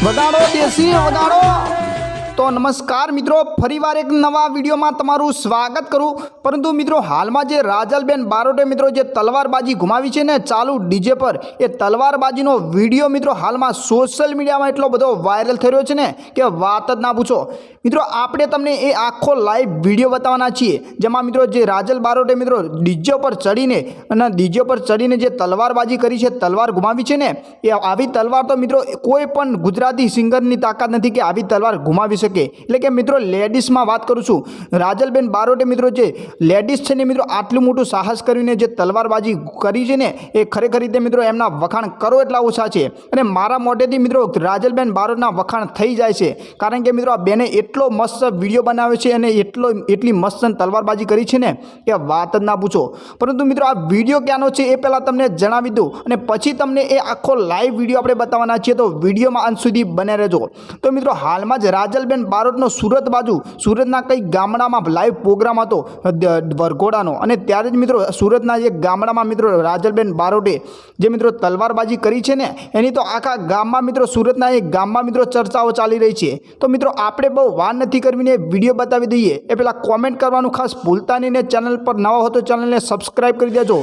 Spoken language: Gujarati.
વગાડો દેશી વગાડો તો નમસ્કાર મિત્રો, ફરીવાર એક નવા વિડીયોમાં તમારું સ્વાગત કરું. પરંતુ મિત્રો, હાલમાં જે રાજલબેન બારોટે મિત્રો જે તલવારબાજી ગુમાવી છે ને ચાલુ ડીજે પર, એ તલવારબાજીનો વીડિયો મિત્રો હાલમાં સોશિયલ મીડિયામાં એટલો બધો વાયરલ થઈ રહ્યો છે ને કે વાત જ ના પૂછો. મિત્રો, આપણે તમને એ આખો લાઈવ વીડિયો બતાવવાના છીએ, જેમાં મિત્રો જે રાજલ બારોટે મિત્રો ડીજે પર ચડીને અને ડીજે પર ચડીને જે તલવારબાજી કરી છે, તલવાર ગુમાવી છે ને, એ આવી તલવાર તો મિત્રો કોઈ પણ ગુજરાતી સિંગરની તાકાત નથી કે આવી તલવાર ગુમાવી શકે. એટલે કે મિત્રો, લેડીઝમાં વાત કરું છું. રાજલબેન બારોટે મિત્રો જે લેડીઝ છે ને મિત્રો, આટલું મોટું સાહસ કરીને જે તલવારબાજી કરી છે ને, એ ખરેખર રીતે મિત્રો એમના વખાણ કરો એટલા ઓછા છે. અને મારા મોઢેથી મિત્રો, રાજલબેન બારોટના વખાણ થઈ જાય છે. કારણ કે મિત્રો, આ બેને એટલો મસ્ત વીડિયો બનાવ્યો છે અને એટલો, એટલી મસ્ત તલવારબાજી કરી છે ને, કે વાત જ ના પૂછો. પરંતુ મિત્રો, આ વીડિયો ક્યાંનો છે એ પહેલાં તમને જણાવી દઉં. અને પછી તમને એ આખો લાઈવ વીડિયો આપણે બતાવવાના છીએ. તો વિડીયોમાં અંત સુધી બને રહેજો. તો મિત્રો, હાલમાં જ રાજલબેન બારોટનો સુરત બાજુ. સુરતના કંઈક ગામડામાં લાઈવ પ્રોગ્રામ હતો? વરઘોડાનો. અને ત્યારે જ મિત્રો સુરતના જે ગામડામાં મિત્રો રાજલબેન બારોટે જે મિત્રો તલવારબાજી કરી છે ને, એની તો આખા ગામમાં મિત્રો સુરતના એક ગામમાં મિત્રો ચર્ચાઓ ચાલી રહી છે. તો મિત્રો આપણે બહુ વાર નથી કરવીને વીડિયો બતાવી દઈએ. એ પહેલાં કોમેન્ટ કરવાનું ખાસ ભૂલતા નહીં ને ચેનલ પર નવા હો તો ચેનલને સબસ્ક્રાઈબ કરી દેજો.